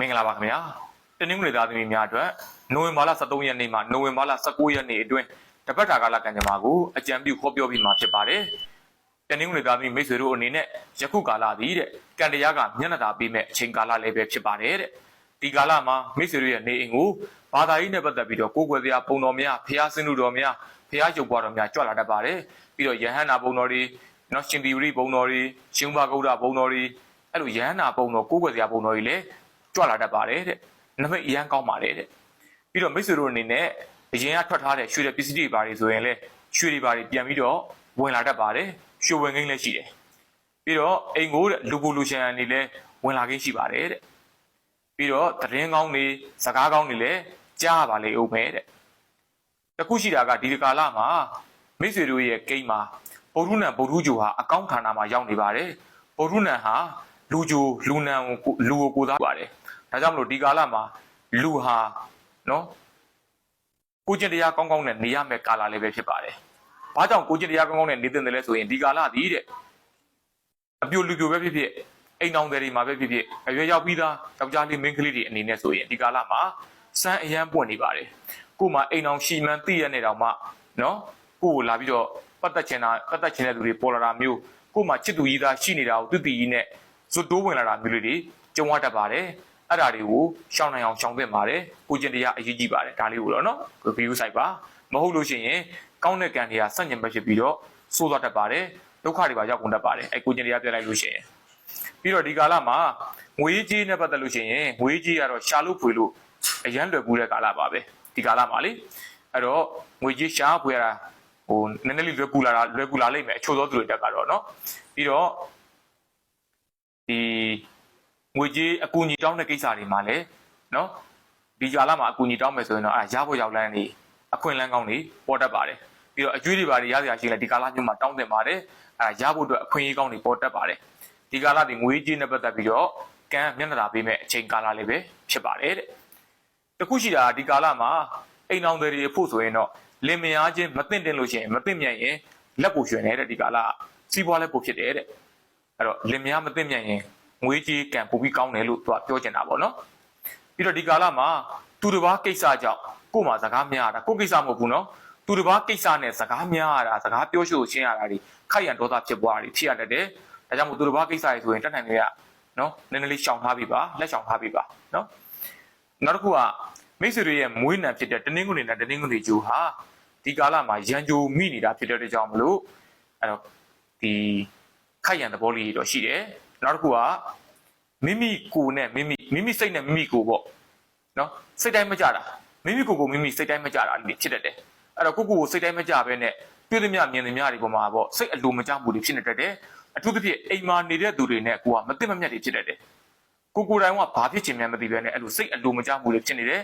မင်္ဂလာပါခင်ဗျာတနင်္ဂနွေသားသမီးများအတွက်နိုဝင်ဘာလ23ရက်နေ့မှနိုဝင်ဘာလ19ရက်နေ့အတွင်းတပတ်တာကာလကံကြမ္မာကိုအကြံပြုခေါ်ပြောပြီးမှဖြစ်ပါတယ်တနင်္ဂနွေသားသမီးမိတ်ဆွေတို့အနေနဲ့ယခုကာလသည်တဲ့ကံတရားကမျက်နှာသာပေးမဲ့အချိန်ကာလလည်းပဲဖြစ်ပါတယ်တဲ့ဒီကာလမှာမိတ်ဆွေတို့ရဲ့နေအိမ်ကိုဘာသာရေးနဲ့ပတ်သက်ပြီးတော့ကိုယ်ွယ်တရားပုံတော်များဖျားစင်းလူတော်များဖျားရုပ်ပွားတော်များကြွလာတတ်ပါတယ်ပြီးတော့ယဟန္တာပုံတော်တွေနော်ရှင်သီဝရိပုံတော်တွေရှင်ဘာဂုဒ္ဒပုံတော်တွေအဲ့လိုယဟန္တာပုံတော်ကိုယ်ွယ်တရားပုံတော်တွေလည်း ကြွလာတတ်ပါတယ်တဲ့နမိတ်အရန်ကောင်းပါတယ်တဲ့ပြီးတော့မိတ်ဆွေတို့အနေနဲ့အရင်ကထွက်ထားတဲ့ရွှေတဲ့ပစ္စည်းတွေပါတွေဆိုရင်လည်းရွှေတွေပါတွေပြန်ပြီးတော့ဝင်လာတတ်ပါတယ်ရွှေဝင်ကိန်းလည်းရှိတယ်ပြီးတော့အိမ်ကိုတဲ့လူပူလူရှန်အနေလည်းဝင်လာကိန်းရှိပါတယ်တဲ့ပြီးတော့သတင်းကောင်းတွေစကားကောင်းတွေလည်းကြားပါလေဦးမယ်တဲ့တခုရှိတာကဒီကာလမှာမိတ်ဆွေတို့ရဲ့ကိန်းမှာဗုဒ္ဓနံဗုဒ္ဓဂျိုဟာအကောင့်ဌာနမှာရောက်နေပါတယ်ဗုဒ္ဓနံဟာလူဂျိုလူနံကိုလူကိုကိုသားပါတယ် ဒါကြောင့်မလို့ဒီကာလမှာလူဟာနော်ကိုကျင့်တရားကောင်းကောင်းနဲ့နေရမယ့်ကာလလေးပဲဖြစ်ပါတယ်။ဘာကြောင့်ကိုကျင့်တရားကောင်းကောင်းနဲ့နေသင့်တယ်လဲဆိုရင်ဒီကာလသည်တဲ့အပြိုလူပြိုပဲဖြစ်ဖြစ်အိမ်အောင်တွေမှာပဲဖြစ်ဖြစ်အရွယ်ရောက်ပြီးသားယောက်ျားလေးမိန်းကလေးတွေအနေနဲ့ဆိုရင်ဒီကာလမှာစမ်းအရန်ပွင့်နေပါတယ်။ကို့မှာအိမ်အောင်ရှီမန်းသိရနေတော့မှနော်ကို့ကိုလာပြီးတော့ပတ်သက်ချင်တာပတ်သက်ချင်တဲ့လူတွေပေါ်လာတာမျိုးကို့မှာချစ်သူကြီးသားရှိနေတာကိုသူတည်ကြီးနဲ့ဇွတ်တိုးဝင်လာတာမျိုးလေးတွေကြုံရတတ်ပါတယ်။ အဲ့ဒါတွေကိုရှောင်းနိုင်အောင်ရှောင်းသင့်ပါတယ်ကိုကျင့်တရားအရေးကြီးပါတယ်ဒါလေးကိုတော့နော်ဗီဒီယိုဆိုင်ပါမဟုတ်လို့ရှိရင်ကောင်းတဲ့ကံတွေကစန့်ကျင်ဘက်ဖြစ်ပြီးတော့ဆိုးသွားတတ်ပါတယ်ဒုက္ခတွေပါရောက်ကုန်တတ်ပါတယ်အဲကိုကျင့်တရားပြလိုက်လို့ရှိရင်ပြီးတော့ဒီကာလမှာငွေကြေးနဲ့ပတ်သက်လို့ရှိရင်ငွေကြေးကတော့ရှာလို့ဖွေလို့အရန်လွယ်ကူတဲ့ကာလပါပဲဒီကာလမှာလေအဲ့တော့ငွေကြေးရှာဖွေရတာဟိုနည်းနည်းလေးလွယ်ကူလာတာလွယ်ကူလာလိမ့်မယ်အချို့သောသူတွေတက်ကတော့နော်ပြီးတော့ဒီ ငွေကြေးအကူအညီတောင်းတဲ့ကိစ္စတွေမှာလည်းနော်ဒီကာလမှာအကူအညီတောင်းမယ်ဆိုရင်တော့အဲရဖို့ရောက်လန်းနေအခွင့်အလန်းကောင်းတွေပေါ်တတ်ပါတယ်ပြီးတော့အကျွေးတွေပါတွေရစရာရှိလဲဒီကာလမျိုးမှာတောင်းတင်ပါတယ်အဲရဖို့အတွက်အခွင့်အရေးကောင်းတွေပေါ်တတ်ပါတယ်ဒီကာလဒီငွေကြေးနဲ့ပတ်သက်ပြီးတော့ကံမျက်နှာသာပေးမဲ့အချိန်ကာလလေးပဲဖြစ်ပါတယ်တဲ့တခုရှိတာဒီကာလမှာအိမ်အောင်တွေအဖို့ဆိုရင်တော့လင်မယားချင်းမသိမ့်တင်လို့ရှိရင်မသိမ့်မြန်ရင်လက်ကိုရွှင်နေတဲ့ဒီကာလစီးပွားလည်းပိုဖြစ်တယ်တဲ့အဲ့တော့လင်မယားမသိမ့်မြန်ရင် ငွေကြေးကံပို့ပြီးကောင်းတယ်လို့သူကပြောချင်တာပေါ့နော်ပြီးတော့ဒီကာလမှာသူတစ်ပါးကိစ္စကြောင့်ကို့မှာစကားများတာကို့ကိစ္စမဟုတ်ဘူးနော်သူတစ်ပါးကိစ္စနဲ့စကားများရတာစကားပြောရှိရှင်းရတာဒီခိုက်ရန်ဒေါသဖြစ်ပွားတာဖြစ်ရတတ်တယ်ဒါကြောင့်မို့သူတစ်ပါးကိစ္စရေဆိုရင်တက်နိုင်တွေကနော်နည်းနည်းလေးရှောင်ထားပြီပါလက်ရှောင်ထားပြီပါနော်နောက်တစ်ခုကမိတ်ဆွေတွေရဲ့မွေးနံဖြစ်တဲ့တနင်္ဂနွေနဲ့တနင်္ဂနွေဂျိုဟာဒီကာလမှာရန်ဂျိုမိနေတာဖြစ်တဲ့ကြောင့်မလို့အဲ့တော့ဒီခိုက်ရန်သဘောလေးတော့ရှိတယ် နောက်တစ်ခုကမိမိကိုယ်နဲ့မိမိမိမိစိတ်နဲ့မိမိကိုယ်ပေါ့နော်စိတ်တိုင်းမကြတာမိမိကိုယ်ကိုမိမိစိတ်တိုင်းမကြတာလေးဖြစ်တတ်တယ်အဲ့တော့ကိုယ့်ကိုယ်ကိုစိတ်တိုင်းမကြဘဲနဲ့တွေ့သမျှမြင်သမျှတွေပေါ်မှာပေါ့စိတ်အလိုမကျမှုတွေဖြစ်နေတတ်တယ်အထူးသဖြင့်အိမ်မှာနေတဲ့သူတွေနဲ့ကိုကမသိမမြတ်တွေဖြစ်တတ်တယ်ကိုကိုယ်တိုင်ကဘာဖြစ်ချင်မှန်းမသိဘဲနဲ့အဲ့လိုစိတ်အလိုမကျမှုတွေဖြစ်နေတယ်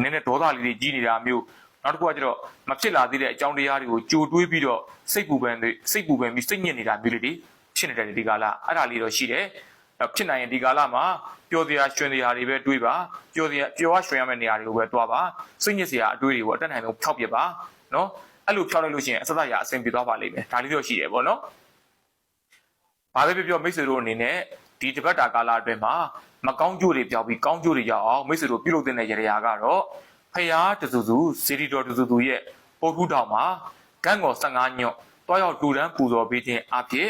နည်းနည်းဒေါသလေးတွေကြီးနေတာမျိုးနောက်တစ်ခုကကျတော့မဖြစ်လာသေးတဲ့အကြောင်းတရားတွေကိုကြိုတွေးပြီးတော့စိတ်ပူပန်တွေစိတ်ပူပန်ပြီးစိတ်ညစ်နေတာမျိုးလေးတွေ ဖြစ်နေတယ်ဒီကာလအဲ့ဒါလေးတော့ရှိတယ်ဖြစ်နိုင်ရင်ဒီကာလမှာပျော်စရာရွှင်စရာတွေပဲတွေးပါပျော်စရာပျော်ရရွှင်ရမယ့်နေရာတွေကိုပဲတွားပါစိတ်ညစ်စရာအတွေးတွေကိုအတက်နိုင်ဆုံးဖျောက်ပြပါနော်အဲ့လိုဖျောက်လိုက်လို့ရှိရင်အစစရအဆင်ပြေသွားပါလိမ့်မယ်ဒါလေးတော့ရှိတယ်ပေါ့နော်ဘာပဲပြောပြောမိတ်ဆွေတို့အနေနဲ့ဒီတပတ်တာကာလအတွင်းမှာမကောင်းကျိုးတွေပြောက်ပြီးကောင်းကျိုးတွေရအောင်မိတ်ဆွေတို့ပြုလုပ်တဲ့ရရာကတော့ဖယားတစုစုစီရီတော်တစုစုရဲ့ပုတ်ထုတောင်မှာကန့်ကော်15ညွတ်တွားရောက်တူတန်းပူဇော်ပေးခြင်းအဖြစ်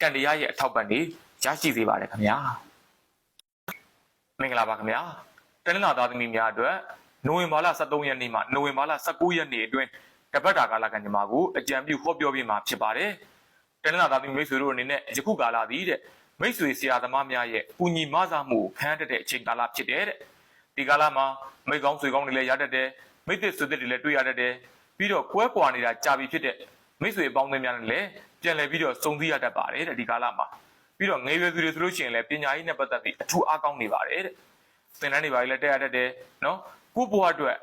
ကံတရားရဲ့အထောက်ပံ့တွေရရှိစေပါတယ်ခင်ဗျာမင်္ဂလာပါခင်ဗျာတနင်္လာသားသမီးများအတွက်နိုဝင်ဘာလ23ရက်နေ့မှနိုဝင်ဘာလ19ရက်နေ့အတွင်းတပတ်တာကာလကံကြမ္မာကိုအကြံပြုဟောပြောပေးမှာဖြစ်ပါတယ်တနင်္လာသားသမီးမိတ်ဆွေတို့အနေနဲ့ယခုကာလသည်တဲ့မိတ်ဆွေဆရာသမားများရဲ့ပူညီမဆမှုခံရတဲ့အချိန်ကာလဖြစ်တယ်တဲ့ဒီကာလမှာမိတ်ကောင်းဆွေကောင်းတွေလည်းရတတ်တယ်မိတ်သစ်ဆွေသစ်တွေလည်းတွေ့ရတတ်တယ်ပြီးတော့ကွဲကွာနေတာကြာပြီဖြစ်တဲ့မိတ်ဆွေအပေါင်းအသင်းများနဲ့လည်း ပြန်လည်ပြီးတော့စုံစည်းရတတ်ပါတယ်တဲ့ဒီကာလမှာပြီးတော့ငယ်ရွယ်သူတွေဆိုလို့ရှိရင်လည်းပညာရေးနဲ့ပတ်သက်ပြီးအထူးအားကောင်းနေပါတယ်တဲ့သင်တန်းတွေပါလည်းတက်ရတတ်တယ်နော်ကိုယ့်ဘဝအတွက်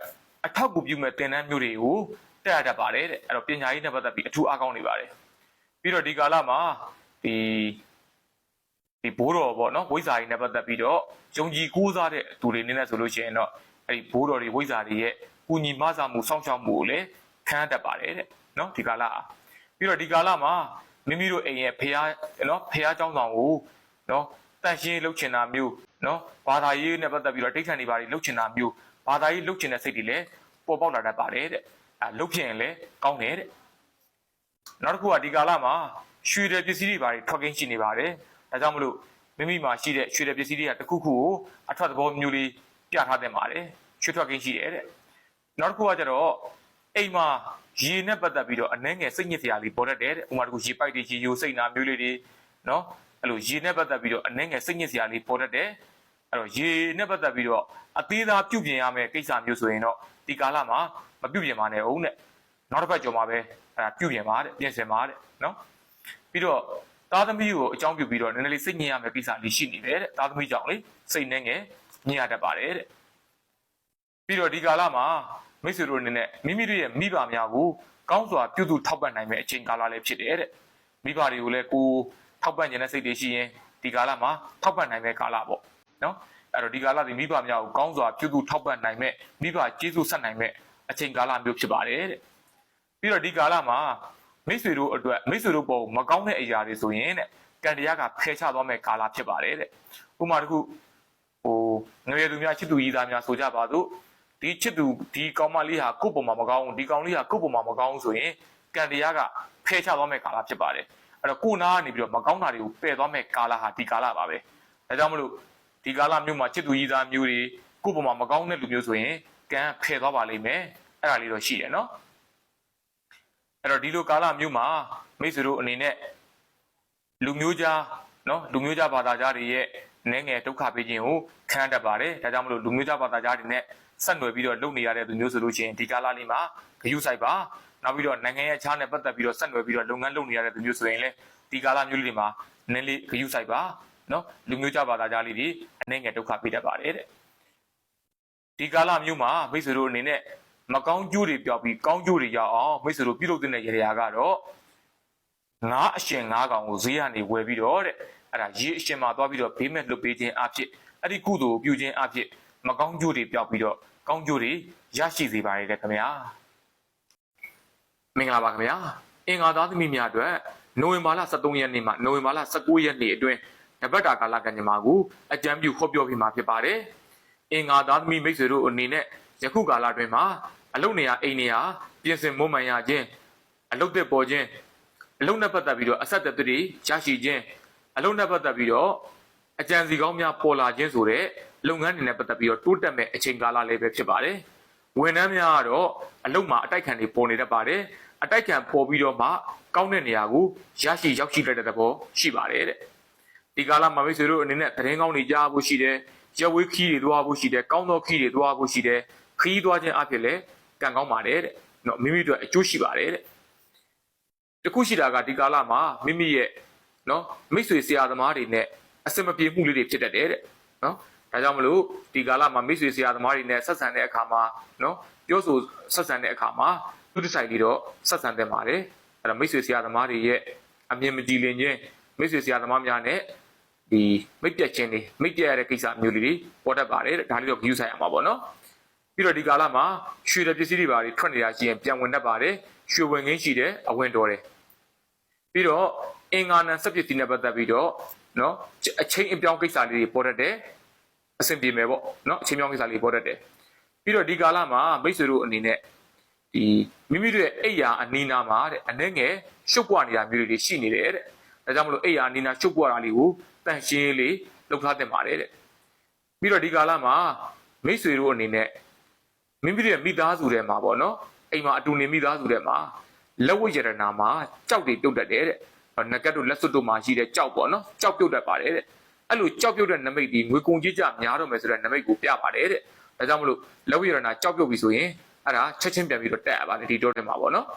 အထောက်အကူပြုမဲ့သင်တန်းမျိုးတွေကိုတက်ရတတ်ပါတယ်တဲ့အဲ့တော့ပညာရေးနဲ့ပတ်သက်ပြီးအထူးအားကောင်းနေပါတယ်ပြီးတော့ဒီကာလမှာဒီဒီဘိုးတော်ပေါ့နော်ဝိဇ္ဇာတွေနဲ့ပတ်သက်ပြီးတော့ယုံကြည်ကိုးစားတဲ့သူတွေနေနဲ့ဆိုလို့ရှိရင်တော့အဲ့ဒီဘိုးတော်တွေဝိဇ္ဇာတွေရဲ့ကုညီမဆာမှုစောင့်ရှောက်မှုကိုလည်းခံရတတ်ပါတယ်တဲ့နော်ဒီကာလအား ပြီးတော့ဒီကာလမှာမိမိတို့အိမ်ရဲ့ဖရားနော်ဖရားကျောင်းဆောင်ကိုနော်တန်ရှင်းလှုပ်ချင်တာမျိုးနော်ဘာသာရေးနဲ့ပတ်သက်ပြီးတော့ဒိဋ္ဌာန်တွေပါတွေလှုပ်ချင်တာမျိုးဘာသာရေးလှုပ်ချင်တဲ့စိတ်တွေလည်းပေါ်ပေါက်လာတတ်ပါတယ်တဲ့အဲလှုပ်ဖြစ်ရင်လည်းကောင်းတယ်တဲ့နောက်တစ်ခုကဒီကာလမှာရွှေတဲ့ပစ္စည်းတွေပါတွေထွက်ကင်းရှိနေပါတယ်ဒါကြောင့်မလို့မိမိမှာရှိတဲ့ရွှေတဲ့ပစ္စည်းတွေကတစ်ခုခုကိုအထွက်သဘောမျိုးလေးပြထားတင်ပါတယ်ရွှေထွက်ကင်းရှိတယ်တဲ့နောက်တစ်ခုကကျတော့အိမ်မှာ ရေနဲ့ပတ်သက်ပြီးတော့အနှဲငယ်စိတ်ညစ်စရာလေးပေါ်တတ်တယ်တဲ့ဥပမာတစ်ခုရေပိုက်တွေရေယိုစိတ်နာမျိုးလေးတွေနော်အဲ့လိုရေနဲ့ပတ်သက်ပြီးတော့အနှဲငယ်စိတ်ညစ်စရာလေးပေါ်တတ်တယ်အဲ့တော့ရေနဲ့ပတ်သက်ပြီးတော့အသေးသားပြုတ်ပြင်ရမယ်ကိစ္စမျိုးဆိုရင်တော့ဒီကာလမှာမပြုတ်ပြင်ပါနဲ့အောင်တဲ့နောက်တစ်ပတ်ကြော်မှာပဲအဲ့ဒါပြုတ်ပြင်ပါတဲ့ပြင်ဆင်ပါတဲ့နော်ပြီးတော့သားသမီးကိုအကြောင်းပြုပြီးတော့နည်းနည်းလေးစိတ်ညစ်ရမယ်ကိစ္စလေးရှိနေတယ်တဲ့သားသမီးကြောင့်လေစိတ်နဲ့ငယ်ညစ်ရတတ်ပါတယ်တဲ့ ပြီးတော့ဒီကာလမှာမိတ်ဆွေတို့အနေနဲ့မိမိတို့ရဲ့မိဘများကိုကောင်းစွာပြုစုထောက်ပံ့နိုင်မယ့်အချိန်ကာလလည်းဖြစ်တယ်တဲ့မိဘတွေကိုလည်းကိုထောက်ပံ့ခြင်းတဲ့စိတ်တွေရှိရင်ဒီကာလမှာထောက်ပံ့နိုင်မယ့်ကာလပေါ့နော်အဲ့တော့ဒီကာလဒီမိဘများကိုကောင်းစွာပြုစုထောက်ပံ့နိုင်မယ့်မိဘကျေးဇူးဆက်နိုင်မယ့်အချိန်ကာလမျိုးဖြစ်ပါတယ်တဲ့ပြီးတော့ဒီကာလမှာမိတ်ဆွေတို့အတွက်မိတ်ဆွေတို့ပေါ်မကောင်းတဲ့အရာတွေဆိုရင်တဲ့ကံတရားကဖယ်ရှားသွားမယ့်ကာလဖြစ်ပါတယ်တဲ့ဥပမာတစ်ခုဟိုငွေသူများချစ်သူကြီးသားများဆိုကြပါစို့ ဒီချစ်သူဒီကောင်မလေးဟာကိုယ့်ပုံမှာမကောင်းဘူးဒီကောင်လေးဟာကိုယ့်ပုံမှာမကောင်းဘူးဆိုရင်ကံတရားကဖယ်ချသွားမဲ့ကာလဖြစ်ပါတယ်အဲ့တော့ကိုယ်နာကနေပြီးတော့မကောင်းတာတွေကိုပယ်သွားမဲ့ကာလဟာဒီကာလပါပဲဒါကြောင့်မလို့ဒီကာလမျိုးမှာချစ်သူကြီးသားမျိုးတွေကိုယ့်ပုံမှာမကောင်းတဲ့လူမျိုးဆိုရင်ကံဖယ်သွားပါလိမ့်မယ်အဲ့ဒါလေးတော့ရှိရနော်အဲ့တော့ဒီလိုကာလမျိုးမှာမိတ်ဆွေတို့အနေနဲ့လူမျိုးကြားနော်လူမျိုးကြားဘာသာကြားတွေရဲ့အနေငယ်ဒုက္ခပေးခြင်းကိုခံတတ်ပါတယ်ဒါကြောင့်မလို့လူမျိုးကြားဘာသာကြားတွေနဲ့ ဆက်နွယ်ပြီးတော့လုပ်နေရတဲ့လူမျိုးဆိုလို့ရှိရင်ဒီကာလလေးမှာဂရုစိုက်ပါနောက်ပြီးတော့နိုင်ငံရဲ့ခြားနဲ့ပတ်သက်ပြီးတော့ဆက်နွယ်ပြီးတော့လုပ်ငန်းလုပ်နေရတဲ့လူမျိုးဆိုရင်လည်းဒီကာလမျိုးလေးတွေမှာနည်းလေးဂရုစိုက်ပါနော်လူမျိုးကြားဘာသာကြားလေးတွေအနေငယ်ဒုက္ခပေးတတ်ပါတယ်တဲ့ဒီကာလမျိုးမှာမိတ်ဆွေတို့အနေနဲ့မကောင်းကျိုးတွေပြောက်ပြီးကောင်းကျိုးတွေရအောင်မိတ်ဆွေတို့ပြုလုပ်တဲ့ရေရာကတော့ငါးအရှင်ငါးကောင်ကိုဈေးကနေဝယ်ပြီးတော့တဲ့အဲ့ဒါရေအရှင်မှာသွားပြီးတော့ဘေးမဲ့လွတ်ပေးခြင်းအဖြစ်အဲ့ဒီကုသိုလ်ပြုခြင်းအဖြစ် မကောင်းကျိုးတွေပြောက်ပြီးတော့ကောင်းကျိုးတွေရရှိစေပါရတဲ့ခင်ဗျာမင်္ဂလာပါခင်ဗျာအင်္ဂါသားသမီးများအတွက်နိုဝင်ဘာလ23ရက်နေ့မှနိုဝင်ဘာလ19ရက်နေ့အတွင်းတပတ်တာကာလကံကြမ္မာကိုအကြံပြုဟောပြောပြမှာဖြစ်ပါတယ်အင်္ဂါသားသမီးမိတ်ဆွေတို့အနေနဲ့ယခုကာလအတွင်းမှာအလုတ်နေရအိမ်နေရပြင်ဆင်မွမ်းမံရခြင်းအလုတ်သက်ပေါ်ခြင်းအလုံးနဲ့ပတ်သက်ပြီးတော့အဆက်အသွယ်တွေရရှိခြင်းအလုံးနဲ့ပတ်သက်ပြီးတော့အကြံစီကောင်းများပေါ်လာခြင်းဆိုတဲ့ လုပ်ငန်းတွေနဲ့ပတ်သက်ပြီးတော့တိုးတက်မဲ့အချိန်ကာလလေးပဲဖြစ်ပါတယ်။ဝန်ထမ်းများကတော့အလုံးမှာအတိုက်ခံတွေပေါ်နေတတ်ပါတယ်။အတိုက်ခံပေါ်ပြီးတော့မှကောင်းတဲ့နေရာကိုရရှိရောက်ရှိလိုက်တဲ့သဘောရှိပါတယ်တဲ့။ဒီကာလမှာမိတ်ဆွေတို့အနေနဲ့သတင်းကောင်းတွေကြားဖို့ရှိတယ်။ရက်ဝေးခီးတွေသွားဖို့ရှိတယ်။ကောင်းသောခီးတွေသွားဖို့ရှိတယ်။ခီးသွားခြင်းအဖြစ်လည်းကံကောင်းပါတယ်တဲ့။နော်မိမိတို့အကျိုးရှိပါတယ်တဲ့။တခုရှိတာကဒီကာလမှာမိမိရဲ့နော်မိတ်ဆွေဆရာသမားတွေနဲ့အစမပြေမှုလေးတွေဖြစ်တတ်တယ်တဲ့နော် ဒါကြောင့်မလို့ဒီကာလမှာမိတ်ဆွေဆရာသမားတွေနဲ့ဆက်ဆံတဲ့အခါမှာနော်ပြောဆိုဆက်ဆံတဲ့အခါမှာသူတစ်ဆိုင်ပြီးတော့ဆက်ဆံတဲ့ပါတယ်အဲ့တော့မိတ်ဆွေဆရာသမားတွေရဲ့အမြင်မကြည်လင်ခြင်းမိတ်ဆွေဆရာသမားများနဲ့ဒီမိတ်ပြတ်ခြင်းတွေမိတ်ပြတ်ရတဲ့ကိစ္စမျိုးလေးတွေပေါ်တတ်ပါတယ်တဲ့ဒါလေးတော့ view ဆိုင်ရမှာပေါ့နော်ပြီးတော့ဒီကာလမှာရွှေတဲ့ပစ္စည်းတွေပါတွေထွက်နေတာရှိရင်ပြန်ဝင်တတ်ပါတယ်ရွှေဝင်ငင်းရှိတယ်အဝင်တော်တယ်ပြီးတော့အင်္ဂါနံစက်ပစ္စည်းနဲ့ပတ်သက်ပြီးတော့နော်အချိန်အပြောင်းကိစ္စလေးတွေပေါ်တတ်တယ် အဆင်ပြေမယ်ပေါ့နော်အချိန်ပြောင်းကိစ္စလေးပေါ်တတ်တယ်ပြီးတော့ဒီကာလမှာမိတ်ဆွေတို့အနေနဲ့ဒီမိမိတို့ရဲ့အိယာအနီးနားမှာတဲ့အနှဲငယ်ရှုပ်ပွားနေတာမျိုးတွေရှိနေတယ်တဲ့ဒါကြောင့်မလို့အိယာအနီးနားရှုပ်ပွားတာလေးကိုတန့်ရှင်းလေးလုပ်ထားတင်ပါတယ်တဲ့ပြီးတော့ဒီကာလမှာမိတ်ဆွေတို့အနေနဲ့မိမိတို့ရဲ့မိသားစုထဲမှာပေါ့နော်အိမ်မှာအတူနေမိသားစုထဲမှာလက်ဝတ်ရတနာမှာကြောက်တွေပြုတ်တတ်တယ်တဲ့နဂတ်တို့လက်စွပ်တို့မှာရှိတဲ့ကြောက်ပေါ့နော်ကြောက်ပြုတ်တတ်ပါတယ်တဲ့ အဲ့လိုကြောက်ပြုတ်တဲ့နမိတ်ဒီငွေကုန်ကြီးကြများတော့မယ်ဆိုတဲ့နမိတ်ကိုပြပါတယ်တဲ့ဒါကြောင့်မလို့လက်ဝတ်ရတနာကြောက်ပြုတ်ပြီဆိုရင်အဲ့ဒါချက်ချင်းပြန်ပြီးတော့တက်ရပါတယ်ဒီတော့ထဲမှာပေါ့နော်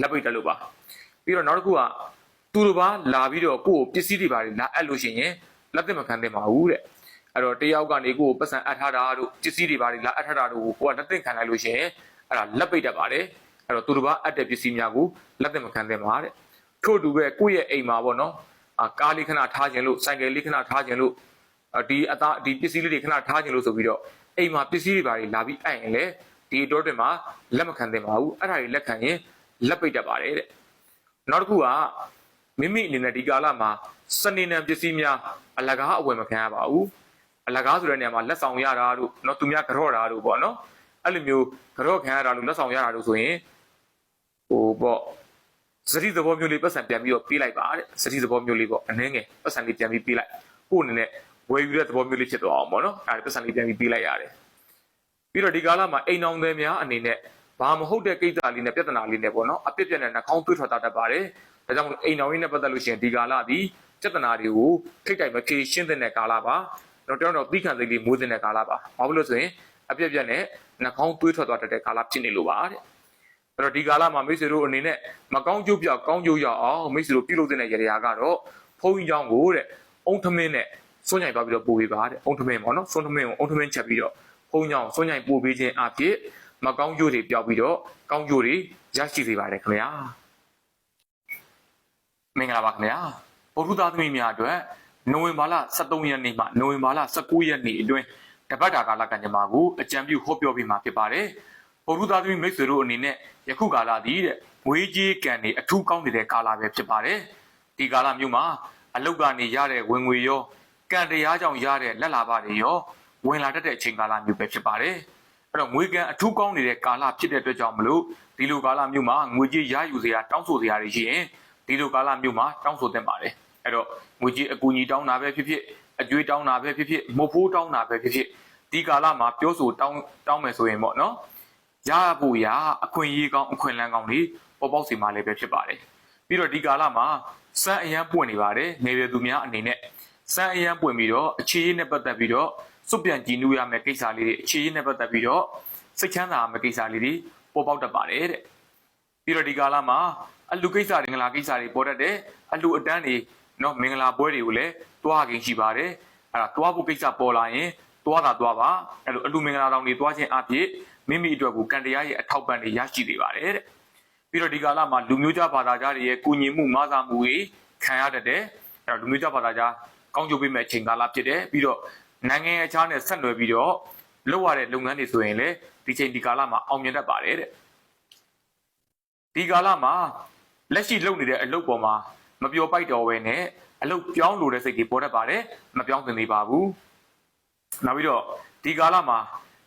လက်ပိတ်တက်လို့ပါပြီးတော့နောက်တစ်ခုကသူတို့ပါလာပြီးတော့ကိုယ့်ကိုပစ္စည်းတွေပါလာအပ်လို့ရှိရင်လက်သက်မခံသင့်ပါဘူးတဲ့အဲ့တော့တယောက်ကနေကိုယ်ကိုပတ်စံအပ်ထားတာတို့ပစ္စည်းတွေဘာတွေလာအပ်ထားတာတို့ကိုကိုကလက်သင့်ခံလိုက်လို့ရှိရင်အဲ့ဒါလက်ပိတ်တတ်ပါတယ်အဲ့တော့သူတို့ဘာအပ်တဲ့ပစ္စည်းများကိုလက်သင့်မခံသင့်ပါတဲ့ထို့တူပဲကိုယ့်ရဲ့အိမ်မှာပေါ့နော်အာ ကားလေးခဏထားခြင်းလို့ဆိုင်ကယ်လေးခဏထားခြင်းလို့ဒီအသားဒီပစ္စည်းလေးတွေခဏထားခြင်းလို့ဆိုပြီးတော့အိမ်မှာပစ္စည်းတွေပါလာပြီးအံ့ရင်လေဒီအတော်တွေမှာလက်မခံသင့်ပါဘူးအဲ့ဒါတွေလက်ခံရင်လက်ပိတ်တတ်ပါတယ်တဲ့နောက်တစ်ခုကမိမိအနေနဲ့ဒီကာလမှာစနေနံပစ္စည်းများအလကားအဝယ်မခံရပါဘူးအလကားဆိုတဲ့နေရာမှာလက်ဆောင်ရတာတို့နော်သူများကြော့တာတို့ပေါ့နော်အဲ့လိုမျိုးကြော့ခံရတာတို့လက်ဆောင်ရတာတို့ဆိုရင်ဟိုပေါ့ စတိသဘောမျိုးလေးပတ်စံပြန်ပြီးတော့ပြေးလိုက်ပါတဲ့စတိသဘောမျိုးလေးပေါ့အနှင်းငယ်ပတ်စံလေးပြန်ပြီးပြေးလိုက်ကိုယ့်အနေနဲ့ဝယ်ယူတဲ့သဘောမျိုးလေးဖြစ်သွားအောင်ပေါ့နော်အဲ့ဒါပတ်စံလေးပြန်ပြီးပြေးလိုက်ရတယ်ပြီးတော့ဒီကာလမှာအိမ်အောင်သည်များအနေနဲ့ဘာမဟုတ်တဲ့ကိစ္စလေးနဲ့ပြဿနာလေးနဲ့ပေါ့နော်အပြစ်ပြက်နဲ့နှာခေါင်းသွေးထွက်တာတတ်ပါတယ်ဒါကြောင့်မလို့အိမ်အောင်ရင်းနဲ့ပတ်သက်လို့ရှိရင်ဒီကာလဒီပြဿနာတွေကိုထိတ်တိုက်မဖြေရှင်းတဲ့ကာလပါတော့တော်တော်ပြီးခံစိတ်လေးမိုးတဲ့ကာလပါဘာဖြစ်လို့ဆိုရင်အပြစ်ပြက်နဲ့နှာခေါင်းသွေးထွက်သွားတတ်တဲ့ကာလဖြစ်နေလို့ပါတဲ့ အဲ့တော့ဒီကာလမှာမိတ်ဆွေတို့အနေနဲ့မကောင်းကျိုးပြကောင်းကျိုးရအောင်မိတ်ဆွေတို့ပြုလုပ်တဲ့ရတရားကတော့ဖုန်းကြီးကြောင်းကိုတဲ့အုံထမင်းနဲ့စွန့်ညိုင်ပါပြီးတော့ပို့ပေးပါတဲ့အုံထမင်းပေါ့နော်စွန့်ထမင်းကိုအုံထမင်းချက်ပြီးတော့ဖုန်းကြောင်းစွန့်ညိုင်ပို့ပေးခြင်းအဖြစ်မကောင်းကျိုးတွေပျောက်ပြီးတော့ကောင်းကျိုးတွေရရှိစေပါတယ်ခင်ဗျာမင်္ဂလာပါခင်ဗျာဗုဒ္ဓသားသမီးများအတွက်နိုဝင်ဘာလ23ရက်နေ့မှနိုဝင်ဘာလ19ရက်နေ့အတွင်းတပတ်တာကာလကံကြမ္မာကိုအကြံပြုဟောပြောပေးမှာဖြစ်ပါတယ်။ ဘုရုသားသမီးမိတ်ဆွေတို့အနေနဲ့ယခုကာလသည်တဲ့ငွေကြေးကံတွေအထူးကောင်းနေတဲ့ကာလပဲဖြစ်ပါတယ်ဒီကာလမျိုးမှာအလုတ်ကနေရတဲ့ဝင်ငွေရောကံတရားကြောင့်ရတဲ့လက်လာပါတွေရောဝင်လာတတ်တဲ့အချိန်ကာလမျိုးပဲဖြစ်ပါတယ်အဲ့တော့ငွေကံအထူးကောင်းနေတဲ့ကာလဖြစ်တဲ့အတွက်ကြောင့်မလို့ဒီလိုကာလမျိုးမှာငွေကြေးရယူစရာတောင်းဆိုစရာတွေရှိရင်ဒီလိုကာလမျိုးမှာတောင်းဆိုသင့်ပါတယ်အဲ့တော့ငွေကြေးအကူအညီတောင်းတာပဲဖြစ်ဖြစ်အကျွေးတောင်းတာပဲဖြစ်ဖြစ်မဟုတ်ဖိုးတောင်းတာပဲဖြစ်ဖြစ်ဒီကာလမှာပြောဆိုတောင်းတောင်းမယ်ဆိုရင်ပေါ့နော် ရဖို့ရအခွင့်အရေးကောင်းအခွင့်အလမ်းကောင်းတွေပေါ်ပေါက်စီမှာလည်းပဲဖြစ်ပါတယ်ပြီးတော့ဒီကာလမှာစမ်းအရန်ပွင့်နေပါတယ်ငယ်ရွယ်သူများအနေနဲ့စမ်းအရန်ပွင့်ပြီးတော့အခြေရေးနဲ့ပတ်သက်ပြီးတော့စွန့်ပြန်ကြည်နူးရမယ့်ကိစ္စလေးတွေအခြေရေးနဲ့ပတ်သက်ပြီးတော့စိတ်ချမ်းသာမယ့်ကိစ္စလေးတွေပေါ်ပေါက်တတ်ပါတယ်တဲ့ပြီးတော့ဒီကာလမှာအလူကိစ္စတွေငလာကိစ္စတွေပေါ်တတ်တယ်အလူအတန်းတွေနော်မင်္ဂလာပွဲတွေကိုလည်းတွားခင်ရှိပါတယ်အဲ့ဒါတွားဖို့ကိစ္စပေါ်လာရင်တွားတာတွားပါအဲ့လိုအလူမင်္ဂလာတောင်တွေတွားခြင်းအဖြစ် မိမိအတွက်ကိုကံတရားရဲ့အထောက်ပံ့တွေရရှိနေပါတယ်တဲ့ပြီးတော့ဒီကာလမှာလူမျိုးကြားဘာသာကြားတွေရဲ့ကုညီမှုမဆာမှုတွေခံရတတ်တယ်အဲ့တော့လူမျိုးကြားဘာသာကြားကောင်းကျိုးပေးမဲ့အချိန်ကာလဖြစ်တယ်ပြီးတော့နိုင်ငံရဲ့အခြားနဲ့ဆက်နွယ်ပြီးတော့လုပ်ရတဲ့လုပ်ငန်းတွေဆိုရင်လည်းဒီချိန်ဒီကာလမှာအောင်မြင်တတ်ပါတယ်တဲ့ဒီကာလမှာလက်ရှိလုပ်နေတဲ့အလုပ်ပေါ်မှာမပျော်ပိုက်တော်ပဲနဲ့အလုပ်ပြောင်းလို့တဲ့စိတ်တွေပေါ်တတ်ပါတယ်မပြောင်းသင့်သေးပါဘူးနောက်ပြီးတော့ဒီကာလမှာ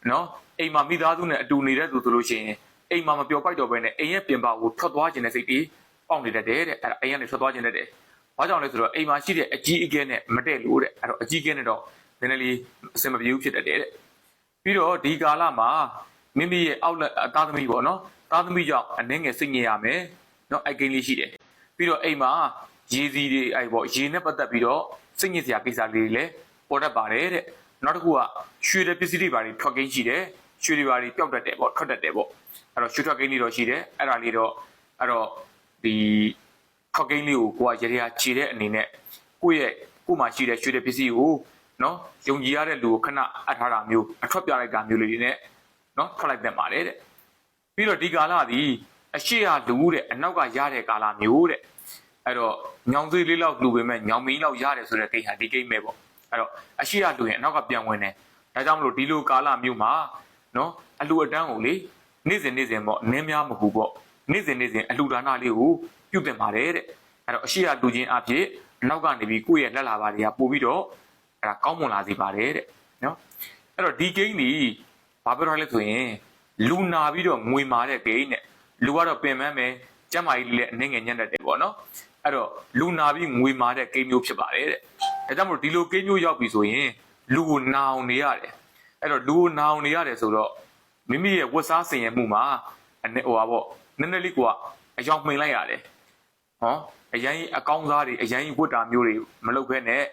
နော်အိမ်မှာမိသားစုနဲ့အတူနေတဲ့သူဆိုလို့ရှိရင်အိမ်မှာမပျော်ပိုက်တော့ဘဲနဲ့အိမ်ရဲ့ပြင်ပကိုထွက်သွားခြင်းတဲ့စိတ်တွေပေါက်နေတတ်တယ်တဲ့အဲ့ဒါအိမ်ကနေထွက်သွားခြင်းတတ်တယ်။ဘာကြောင့်လဲဆိုတော့အိမ်မှာရှိတဲ့အကြီးအကဲနဲ့မတည့်လို့တဲ့အဲ့တော့အကြီးအကဲနဲ့တော့နည်းနည်းလေးအဆင်မပြေဘူးဖြစ်တတ်တယ်တဲ့။ပြီးတော့ဒီကာလမှာမိမိရဲ့အောက်လက်အသားသမီးပေါ့နော်။သားသမီးကြောင့်အနှင်းငယ်စိတ်ညစ်ရမယ်။နော်အိုက်ကိန်းလေးရှိတယ်။ပြီးတော့အိမ်မှာရေစီတွေအဲ့ပေါ့ရေနဲ့ပတ်သက်ပြီးတော့စိတ်ညစ်စရာကိစ္စလေးတွေလည်းပေါ်တတ်ပါတယ်တဲ့။ နောက်တစ်ခုကရွှေတဲ့ပစ္စည်းတွေဘာတွေထွက်ကိန်းရှိတယ်ရွှေတွေဘာတွေပျောက်တတ်တယ်ပေါ့ထွက်တတ်တယ်ပေါ့အဲ့တော့ရွှေထွက်ကိန်းတွေတော့ရှိတယ်အဲ့ဒါလေးတော့အဲ့တော့ဒီထွက်ကိန်းလေးကိုကိုကရေရာခြေတဲ့အနေနဲ့ကိုယ့်ရဲ့ကိုယ်မှာရှိတဲ့ရွှေတဲ့ပစ္စည်းကိုနော်ယုံကြည်ရတဲ့လူကိုခဏအပ်ထားတာမျိုးအထွက်ပြလိုက်တာမျိုးလေးတွေနဲ့နော်ထွက်လိုက်တတ်ပါတယ်တဲ့ပြီးတော့ဒီကာလသည်အရှိရလူတဲ့အနောက်ကရတဲ့ကာလမျိုးတဲ့အဲ့တော့ညောင်သေးလေးလောက်လူပေမဲ့ညောင်မင်းလောက်ရတယ်ဆိုတဲ့ကိန်းဟာဒီကိန်းပဲပေါ့ အဲ့တော့အရှိရလူရင်အနောက်ကပြန်ဝင်တယ်ဒါကြောင့်မလို့ဒီလိုကာလမျိုးမှာနော်အလူအတန်းကိုလေနေ့စဉ်နေ့စဉ်ပေါ့နင်းများမဟုတ်ပေါ့နေ့စဉ်နေ့စဉ်အလူဒါနလေးကိုပြုတ်တင်ပါတယ်တဲ့အဲ့တော့အရှိရလူချင်းအဖြစ်အနောက်ကနေပြီးကိုယ့်ရဲ့လက်လာပါတွေကပို့ပြီးတော့အဲ့ဒါကောင်းမွန်လာစေပါတယ်တဲ့နော်အဲ့တော့ဒီဂိမ်းဒီဘာပြောရလဲဆိုရင်လူနာပြီးတော့ငွေမာတဲ့ဂိမ်းနဲ့လူကတော့ပင်ပန်းမယ်ကျမ်းမာကြီးလေးလည်းအနှင်းငယ်ညံ့တတ်တယ်ပေါ့နော်အဲ့တော့လူနာပြီးငွေမာတဲ့ဂိမ်းမျိုးဖြစ်ပါတယ်တဲ့ ဒါကြောင့်မလို့ဒီလိုကိန်းမျိုးရောက်ပြီဆိုရင်လူကိုနာအောင်နေရတယ်အဲ့တော့လူကိုနာအောင်နေရတယ်ဆိုတော့မိမိရဲ့ဝတ်စားဆင်ရမှုမှာအနေဟိုပါပေါ့နည်းနည်းလေးကအယောင်မှင်လိုက်ရတယ်ဟောအရင်အကောင်းစားတွေအရင်ဝတ်တာမျိုးတွေမလုပ်ဘဲနဲ့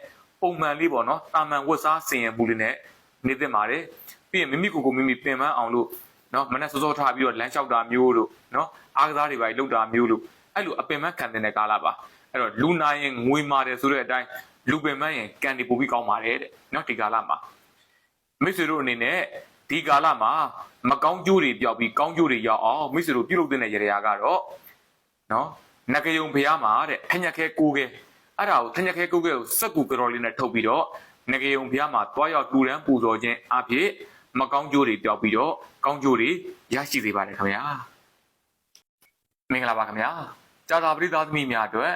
ပုံမှန်လေးပေါ့နော်တာမန်ဝတ်စားဆင်ရမှုလေးနဲ့နေသင့်ပါတယ်ပြီးရင်မိမိကိုယ်ကိုမိမိပင်ပန်းအောင်လို့နော်မနဲ့စောစောထားပြီးတော့လမ်းလျှောက်တာမျိုးလို့နော်အားကစားတွေပါလုပ်တာမျိုးလို့အဲ့လိုအပင်ပန်းခံတဲ့ကာလပါအဲ့တော့လူနာရင်ငွေမာတယ်ဆိုတဲ့အတိုင်း လူပင်ပန်းရင်ကန်ဒီပိုပြီးကောင်းပါတယ်တဲ့နော်ဒီကာလမှာမိတ်ဆွေတို့အနေနဲ့ဒီကာလမှာမကောင်းကျိုးတွေပြောက်ပြီးကောင်းကျိုးတွေရောက်အောင်မိတ်ဆွေတို့ပြုလုပ်တဲ့နေရာကတော့နော်နဂယုံဖျားမှာတဲ့ထညက်ခဲကိုခဲအဲ့ဒါကိုထညက်ခဲကိုခဲကိုစက်ကူကတော်လေးနဲ့ထုတ်ပြီးတော့နဂယုံဖျားမှာတွားရောက်တူတန်းပူဇော်ခြင်းအဖြစ်မကောင်းကျိုးတွေပြောက်ပြီးတော့ကောင်းကျိုးတွေရရှိစေပါတယ်ခင်ဗျာမင်္ဂလာပါခင်ဗျာကြာတာပရိသတ်သမီးများအတွက်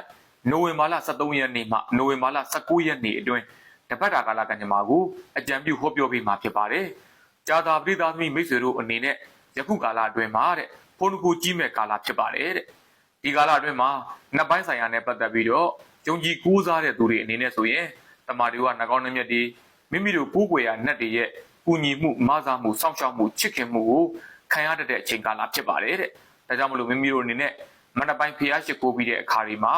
နိုဝင်ဘာလ23ရက်နေ့မှနိုဝင်ဘာလ19ရက်နေ့အတွင်းတပတ်တာကာလကံကြမ္မာကိုအကြံပြုဟောပြောပေးမှာဖြစ်ပါတယ်။ကြာသာပရိသတ်သမီးမိတ်ဆွေတို့အနေနဲ့ယခုကာလအတွင်းမှာတဲ့ဖုန်းတစ်ခုကြီးမဲ့ကာလဖြစ်ပါတယ်တဲ့။ဒီကာလအတွင်းမှာနှစ်ပိုင်းဆိုင်ရာနဲ့ပတ်သက်ပြီးတော့ယုံကြည်ကိုးစားတဲ့သူတွေအနေနဲ့ဆိုရင်တမာတွေကနှကောင်းနှမျက်တွေမိမိတို့ပိုးကွယ်ရာနှက်တွေရဲ့ကူညီမှုမဆာမှုစောင့်ရှောက်မှုချစ်ခင်မှုကိုခံရတတ်တဲ့အချိန်ကာလဖြစ်ပါတယ်တဲ့။ဒါကြောင့်မလို့မိမိတို့အနေနဲ့မနက်ပိုင်းဖျားရှိခိုးပြီးတဲ့အခါတွေမှာ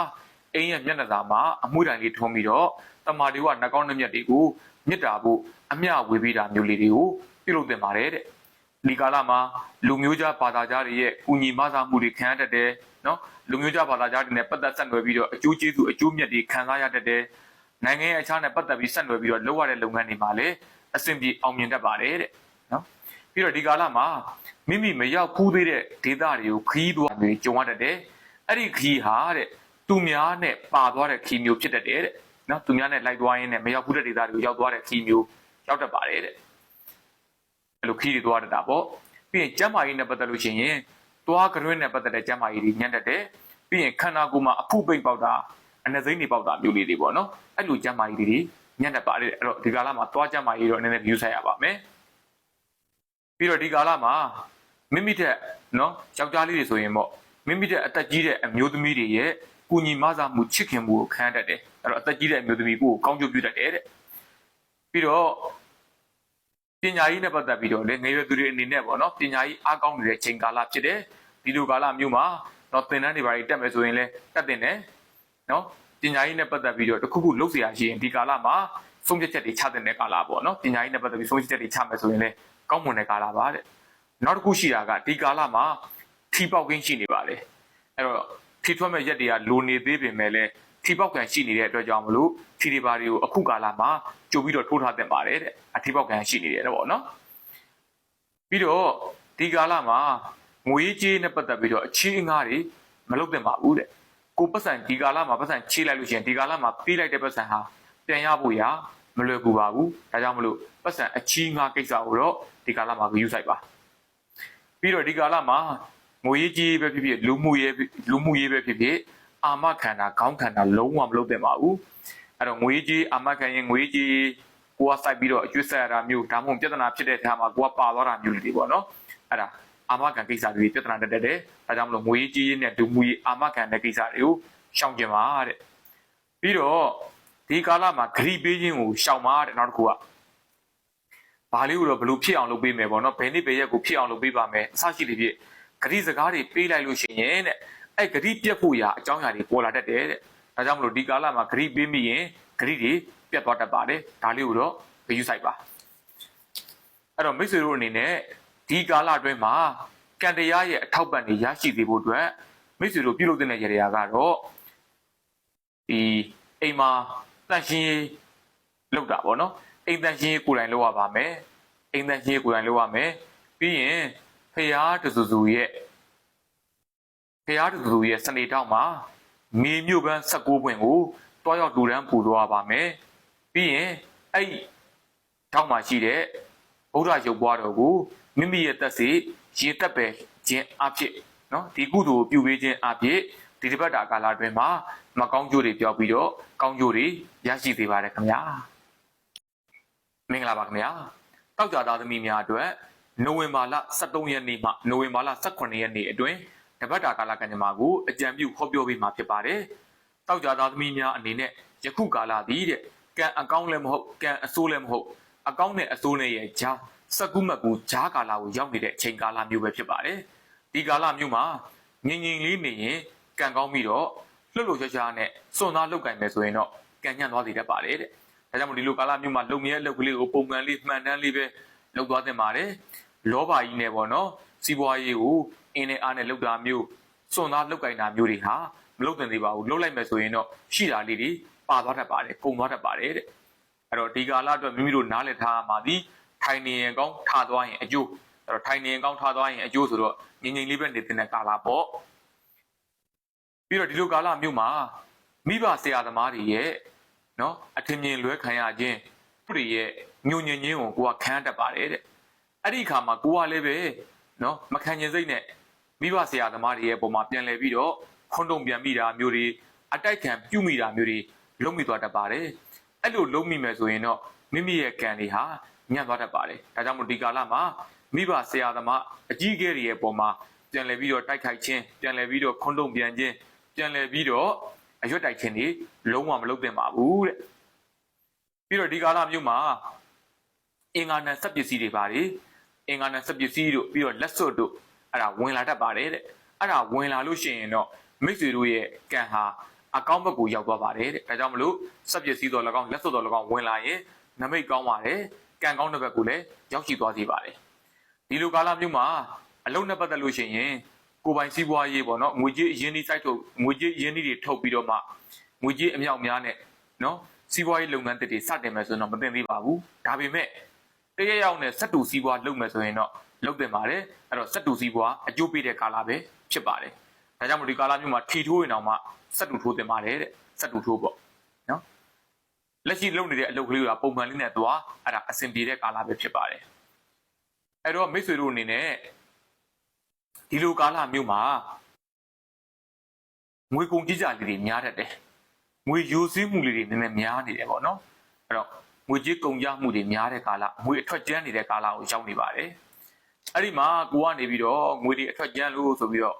အိမ်ရဲ့မျက်နှာသာမှာအမှုတိုင်လေးထုံးပြီးတော့တမာတွေကနှကောင်းနှမျက်တွေကိုမြစ်တာဖို့အမျှဝေပေးတာမျိုးလေးတွေကိုပြုလုပ်တင်ပါတယ်တဲ့။ဒီကာလမှာလူမျိုးခြားဘာသာခြားတွေရဲ့ကူညီမဆာမှုတွေခံရတတ်တယ်နော်လူမျိုးခြားဘာသာခြားတွေနဲ့ပတ်သက်ဆက်နွယ်ပြီးတော့အကျိုးကျေးဇူးအကျိုးမြတ်တွေခံစားရတတ်တယ်။နိုင်ငံရဲ့အခြားနဲ့ပတ်သက်ပြီးဆက်နွယ်ပြီးတော့လုပ်ရတဲ့လုပ်ငန်းတွေမှာလည်းအဆင်ပြေအောင်မြင်တတ်ပါတယ်တဲ့နော်။ပြီးတော့ဒီကာလမှာမိမိမရောက်ဖူးသေးတဲ့ဒေသတွေကိုခီးသွားတွေကြုံရတတ်တယ်။အဲ့ဒီခီးဟာတဲ့ သူများနဲ့ပါသွားတဲ့ခီးမျိုးဖြစ်တတ်တယ်တဲ့။နော်သူများနဲ့လိုက်သွားရင်းနဲ့မရောက်ဖူးတဲ့ဒေသတွေကိုရောက်သွားတဲ့ခီးမျိုးရောက်တတ်ပါတယ်တဲ့။အဲ့လိုခီးတွေသွားတတ်တာပေါ့။ပြီးရင်ကျမ်းမာရေးနဲ့ပတ်သက်လို့ရှိရင်သွားကရွင်းနဲ့ပတ်သက်တဲ့ကျမ်းမာရေးတွေညံ့တတ်တယ်။ပြီးရင်ခန္ဓာကိုယ်မှာအဖုပိတ်ပေါက်တာအနှစိမ့်တွေပေါက်တာမျိုးလေးတွေပေါ့နော်။အဲ့လိုကျမ်းမာရေးတွေညံ့တတ်ပါတယ်အဲ့တော့ဒီကာလမှာသွားကျမ်းမာရေးတော့နည်းနည်း view ဆိုင်ရပါမယ်။ပြီးတော့ဒီကာလမှာမိမိတဲ့နော်ယောက်ျားလေးတွေဆိုရင်ပေါ့မိမိတဲ့အသက်ကြီးတဲ့အမျိုးသမီးတွေရဲ့ ကုညီမဆာမှုချစ်ခင်မှုကိုခံရတတ်တယ်အဲ့တော့အသက်ကြီးတဲ့အမျိုးသမီးကိုကောင်းကျိုးပြုတတ်တယ်တဲ့ပြီးတော့ပညာရေးနဲ့ပတ်သက်ပြီးတော့လေငယ်ရွယ်သူတွေအနေနဲ့ပေါ့နော်ပညာရေးအားကောင်းနေတဲ့ချိန်ကာလဖြစ်တယ်ဒီလိုကာလမျိုးမှာတော့သင်တန်းတွေဘာတွေတက်မယ်ဆိုရင်လည်းတက်တင်တယ်နော်ပညာရေးနဲ့ပတ်သက်ပြီးတော့တခုခုလုပ်เสียရရှိရင်ဒီကာလမှာဆုံးဖြတ်ချက်တွေချတဲ့ကာလပေါ့နော်ပညာရေးနဲ့ပတ်သက်ပြီးဆုံးဖြတ်ချက်တွေချမယ်ဆိုရင်လည်းကောင်းမွန်တဲ့ကာလပါတဲ့နောက်တစ်ခုရှိတာကဒီကာလမှာထီပေါက်ကင်းရှိနေပါလေအဲ့တော့ ထီထွက်မဲ့ရက်တွေကလိုနေသေးပင်မဲ့လည်းထီပေါက်ကန်ရှိနေတဲ့အတွက်ကြောင့်မလို့ထီတွေပါတွေကိုအခုကာလမှာကြိုပြီးတော့ထိုးထားတင်ပါတယ်တဲ့အထီပေါက်ကန်ရှိနေတယ်ပေါ့နော်ပြီးတော့ဒီကာလမှာငွေကြေးနဲ့ပတ်သက်ပြီးတော့အခြေအငှားတွေမလုပ်တင်ပါဘူးတဲ့ကိုပတ်စံဒီကာလမှာပတ်စံချေးလိုက်လို့ရှိရင်ဒီကာလမှာပေးလိုက်တဲ့ပတ်စံဟာပြန်ရဖို့ရမလွယ်ကူပါဘူးဒါကြောင့်မလို့ပတ်စံအချီးငှားကိစ္စကိုတော့ဒီကာလမှာဂရုစိုက်ပါပြီးတော့ဒီကာလမှာ ငွေကြီးပဲဖြစ်ဖြစ်လူမှုရေးလူမှုရေးပဲဖြစ်ဖြစ်အာမခန္ဓာခေါင်းခန္ဓာလုံးဝမလုပ်တင်ပါဘူးအဲ့တော့ငွေကြီးအာမခံရင်ငွေကြီးကိုကစိုက်ပြီးတော့အကျွတ်ဆက်ရတာမျိုးဒါမှမဟုတ်ပြဿနာဖြစ်တဲ့အခါမှာကိုကပါသွားတာမျိုးတွေပေါ့နော်အဲ့ဒါအာမခံကိစ္စတွေပြဿနာတက်တက်တယ်ဒါကြောင့်မလို့ငွေကြီးနဲ့လူမှုရေးအာမခံတဲ့ကိစ္စတွေကိုရှောင်ကျင်ပါတဲ့ပြီးတော့ဒီကာလမှာဂရိပေးခြင်းကိုရှောင်ပါတဲ့နောက်တစ်ခုကဘာလေးကိုတော့ဘလို့ဖြစ်အောင်လုပ်ပေးမယ်ပေါ့နော်ဘယ်နေ့ဘယ်ရက်ကိုဖြစ်အောင်လုပ်ပေးပါမယ်အစရှိတွေဖြစ် ဂရိစကားတွေပေးလိုက်လို့ရှိရင်တဲ့အဲ့ဂရိပြတ်ဖို့ရာအကြောင်းအရာတွေပေါ်လာတတ်တယ်တဲ့ဒါကြောင့်မလို့ဒီကာလမှာဂရိပေးမိရင်ဂရိတွေပြတ်သွားတတ်ပါတယ်ဒါလေးကိုတော့ဂရုစိုက်ပါအဲ့တော့မိတ်ဆွေတို့အနေနဲ့ဒီကာလအတွင်းမှာကံတရားရဲ့အထောက်ပံ့တွေရရှိစေဖို့အတွက်မိတ်ဆွေတို့ပြုလုပ်တဲ့ရေရာကတော့ဒီအိမ်မှာတန့်ရှင်းရေးလုပ်တာပေါ့နော်အိမ်တန့်ရှင်းရေးကိုယ်တိုင်လုပ်ရပါမယ်အိမ်တန့်ရှင်းရေးကိုယ်တိုင်လုပ်ရမယ်ပြီးရင် ဖရာတဆူဆူရဲ့ဖရာတဆူဆူရဲ့စနေတောက်မှာမြေမြို့ပန်း16ပွင့်ကိုတွားရောက်လူတန်းပူသွားပါမယ်ပြီးရင်အဲ့တောက်မှာရှိတဲ့ဗုဒ္ဓရုပ်ပွားတော်ကိုမိမိရဲ့တက်စီရေတက်ပဲခြင်းအဖြစ်နော်ဒီကုသိုလ်ပြုပေးခြင်းအဖြစ်ဒီတစ်ပတ်တာကာလအတွင်းမှာမကောင်းကျိုးတွေပြောပြီးတော့ကောင်းကျိုးတွေရရှိစေပါတယ်ခင်ဗျာမင်္ဂလာပါခင်ဗျာတောက်ကြသားသမီးများအတွက် နိုဝင်ဘာလ23ရက်နေ့မှနိုဝင်ဘာလ18ရက်နေ့အတွင်းတပတ်တာကာလကံကြမ္မာကိုအကြံပြုဟောပြောပေးမှာဖြစ်ပါတယ်တောက်ကြသားသမီးများအနေနဲ့ယခုကာလသည်တဲ့ကံအကောင်းလည်းမဟုတ်ကံအဆိုးလည်းမဟုတ်အကောင်းနဲ့အဆိုးနဲ့ရဲ့ဂျာစကုမတ်ကူဂျာကာလာကိုရောက်နေတဲ့အချိန်ကာလမျိုးပဲဖြစ်ပါတယ်ဒီကာလမျိုးမှာငြိမ်ငြိမ်လေးနေရင်ကံကောင်းပြီးတော့လှုပ်လှုပ်ရှားရှားနဲ့စွန့်သားလောက်ကင်မယ်ဆိုရင်တော့ကံညံ့သွားစေတတ်ပါတယ်တဲ့ဒါကြောင့်မို့ဒီလိုကာလမျိုးမှာလုံမြဲအလုပ်ကလေးကိုပုံမှန်လေးမှန်တမ်းလေးပဲ လုပ်သွားသင့်ပါတယ်လောဘကြီးနဲ့ပေါ့နော်စီးပွားရေးကိုအင်းနဲ့အားနဲ့လုပ်တာမျိုးစွန့်သားလောက်ကင်တာမျိုးတွေဟာမလုပ်သင့်သေးပါဘူးလုပ်လိုက်မယ်ဆိုရင်တော့ရှိတာလေးတွေပါသွားတတ်ပါတယ်ကုန်သွားတတ်ပါတယ်တဲ့အဲ့တော့ဒီကာလအတွက်မိမိတို့နားလည်ထားမှာဒီထိုင်နေရင်ကောင်းထသွားရင်အကျိုးအဲ့တော့ထိုင်နေရင်ကောင်းထသွားရင်အကျိုးဆိုတော့ငြိမ်ငြိမ်လေးပဲနေတဲ့ကာလပေါ့ပြီးတော့ဒီလိုကာလမျိုးမှာမိဘဆရာသမားတွေရဲ့နော်အထင်မြင်လွဲခံရခြင်းသူတွေရဲ့ ညှို့ညင်ခြင်းကိုကိုကခံတတ်ပါတယ်တဲ့အဲ့ဒီအခါမှာကိုကလည်းပဲနော်မခံကျင်စိတ်နဲ့မိဘဆရာသမားတွေရဲ့ပုံမှာပြန်လဲပြီးတော့ခွန်းတုံပြန်မိတာမျိုးတွေအတိုက်ခံပြုမိတာမျိုးတွေလုံးမိသွားတတ်ပါတယ်အဲ့လိုလုံးမိမယ်ဆိုရင်တော့မိမိရဲ့ကံတွေဟာညံ့သွားတတ်ပါတယ်ဒါကြောင့်မို့ဒီကာလမှာမိဘဆရာသမားအကြီးအကဲတွေရဲ့ပုံမှာပြန်လည်ပြီးတော့တိုက်ခိုက်ခြင်းပြန်လည်ပြီးတော့ခွန်းတုံပြန်ခြင်းပြန်လည်ပြီးတော့အရွက်တိုက်ခြင်းတွေလုံးဝမလုပ်သင့်ပါဘူးတဲ့ပြီးတော့ဒီကာလမျိုးမှာ အင်္ဂါနံစက်ပစ္စည်းတွေပါတယ်အင်္ဂါနံစက်ပစ္စည်းတို့ပြီးတော့လက်စွပ်တို့အဲ့ဒါဝင်လာတတ်ပါတယ်တဲ့အဲ့ဒါဝင်လာလို့ရှိရင်တော့မိတ်ဆွေတို့ရဲ့ကံဟာအကောင့်ဘက်ကိုရောက်သွားပါတယ်တဲ့ဒါကြောင့်မလို့စက်ပစ္စည်းတော်၎င်းလက်စွပ်တော်၎င်းဝင်လာရင်နမိတ်ကောင်းပါတယ်ကံကောင်းတဲ့ဘက်ကိုလည်းရောက်ရှိသွားစေပါတယ်ဒီလိုကာလမျိုးမှာအလုံးနဲ့ပတ်သက်လို့ရှိရင်ကိုယ်ပိုင်စီးပွားရေးပေါ့နော်ငွေကြေးအရင်းနှီးစိုက်ထုတ်ငွေကြေးအရင်းနှီးတွေထုတ်ပြီးတော့မှငွေကြေးအမြောက်များနဲ့နော်စီးပွားရေးလုပ်ငန်းတစ်တွေစတင်မယ်ဆိုရင်တော့မတင်သေးပါဘူးဒါပေမဲ့ တရရောက်နဲ့စက်တူစီးပွားလုပ်မယ်ဆိုရင်တော့လုပ်တင်ပါတယ်အဲ့တော့စက်တူစီးပွားအကျိုးပေးတဲ့ကာလပဲဖြစ်ပါတယ်ဒါကြောင့်မို့ဒီကာလမျိုးမှာထီထိုးရင်တော့မှစက်တူထိုးတင်ပါတယ်တဲ့စက်တူထိုးပေါ့နော်လက်ရှိလုပ်နေတဲ့အလုပ်ကလေးကပုံမှန်လေးနဲ့သွားအဲ့ဒါအဆင်ပြေတဲ့ကာလပဲဖြစ်ပါတယ်အဲ့တော့မိတ်ဆွေတို့အနေနဲ့ဒီလိုကာလမျိုးမှာငွေကုန်ကြီးကြလေးတွေများတတ်တယ်ငွေယူစည်းမှုလေးတွေနည်းနည်းများနေတယ်ပေါ့နော်အဲ့တော့ ငွေကြေးကုန်ကြမှုတွေများတဲ့ကာလငွေအထွက်ကျန်းနေတဲ့ကာလကိုရောက်နေပါတယ်အဲ့ဒီမှာကိုကနေပြီးတော့ငွေတွေအထွက်ကျန်းလို့ဆိုပြီးတော့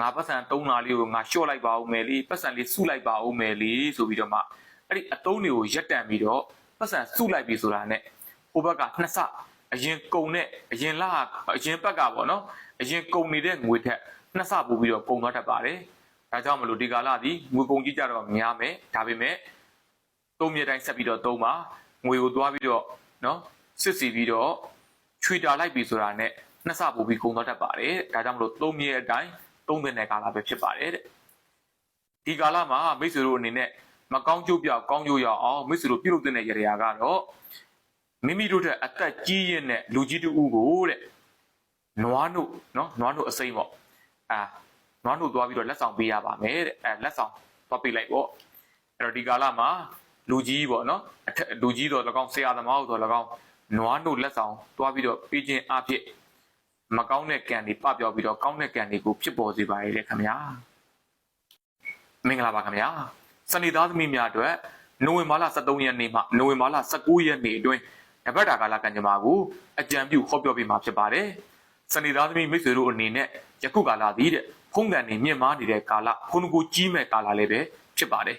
ငါပတ်စံ3လာလေးကိုငါလျှော့လိုက်ပါဦးမယ်လေပတ်စံလေးစုလိုက်ပါဦးမယ်လေဆိုပြီးတော့မှအဲ့ဒီအတုံးတွေကိုရက်တန်ပြီးတော့ပတ်စံစုလိုက်ပြီဆိုတာနဲ့ဟိုဘက်ကနှစ်ဆအရင်ကုံနဲ့အရင်လအရင်ဘက်ကပေါ့နော်အရင်ကုံနေတဲ့ငွေထက်နှစ်ဆပို့ပြီးတော့ကုံသွားတတ်ပါတယ်ဒါကြောင့်မလို့ဒီကာလဒီငွေကုံကြီးကြတော့များမယ်ဒါပေမဲ့သုံးမြဲတိုင်းဆက်ပြီးတော့သုံးပါ ငွေကိုသွားပြီးတော့နော်စစ်စီပြီးတော့ချွေတာလိုက်ပြီဆိုတာနဲ့နှစ်ဆပို့ပြီးကုံသွားတတ်ပါတယ်ဒါကြောင့်မလို့သုံးမြဲအတိုင်းသုံးတဲ့ကာလပဲဖြစ်ပါတယ်တဲ့ဒီကာလမှာမိတ်ဆွေတို့အနေနဲ့မကောင်းကျိုးပြောက်ကောင်းကျိုးရအောင်မိတ်ဆွေတို့ပြုလုပ်တဲ့ရရာကတော့မိမိတို့တဲ့အသက်ကြီးရင်တဲ့လူကြီးတူဦးကိုတဲ့နွားနို့နော်နွားနို့အစိမ့်ပေါ့အာနွားနို့သွားပြီးတော့လက်ဆောင်ပေးရပါမယ်တဲ့အဲလက်ဆောင်သွားပေးလိုက်ပေါ့အဲ့တော့ဒီကာလမှာ လူကြီးပေါ့နော်အထက်လူကြီးတော့၎င်းဆရာသမားတို့တော့၎င်းနွားနို့လက်ဆောင်သွားပြီးတော့ပေးခြင်းအဖြစ်မကောင်းတဲ့ကံတွေပပြောက်ပြီးတော့ကောင်းတဲ့ကံတွေကိုဖြစ်ပေါ်စေပါရတဲ့ခင်ဗျာမင်္ဂလာပါခင်ဗျာစနေသားသမီးများအတွက်နိုဝင်ဘာလ23ရက်နေ့မှနိုဝင်ဘာလ19ရက်နေ့အတွင်းတပတ်တာကာလကံကြမ္မာကိုအကြံပြုဟောပြောပေးမှာဖြစ်ပါတယ်စနေသားသမီးမိတ်ဆွေတို့အနေနဲ့ယခုကာလသည်တဲ့ဖုံးကန်နေမြင့်မားနေတဲ့ကာလဖုန်းကိုကြီးမဲ့ကာလလေးပဲဖြစ်ပါတယ်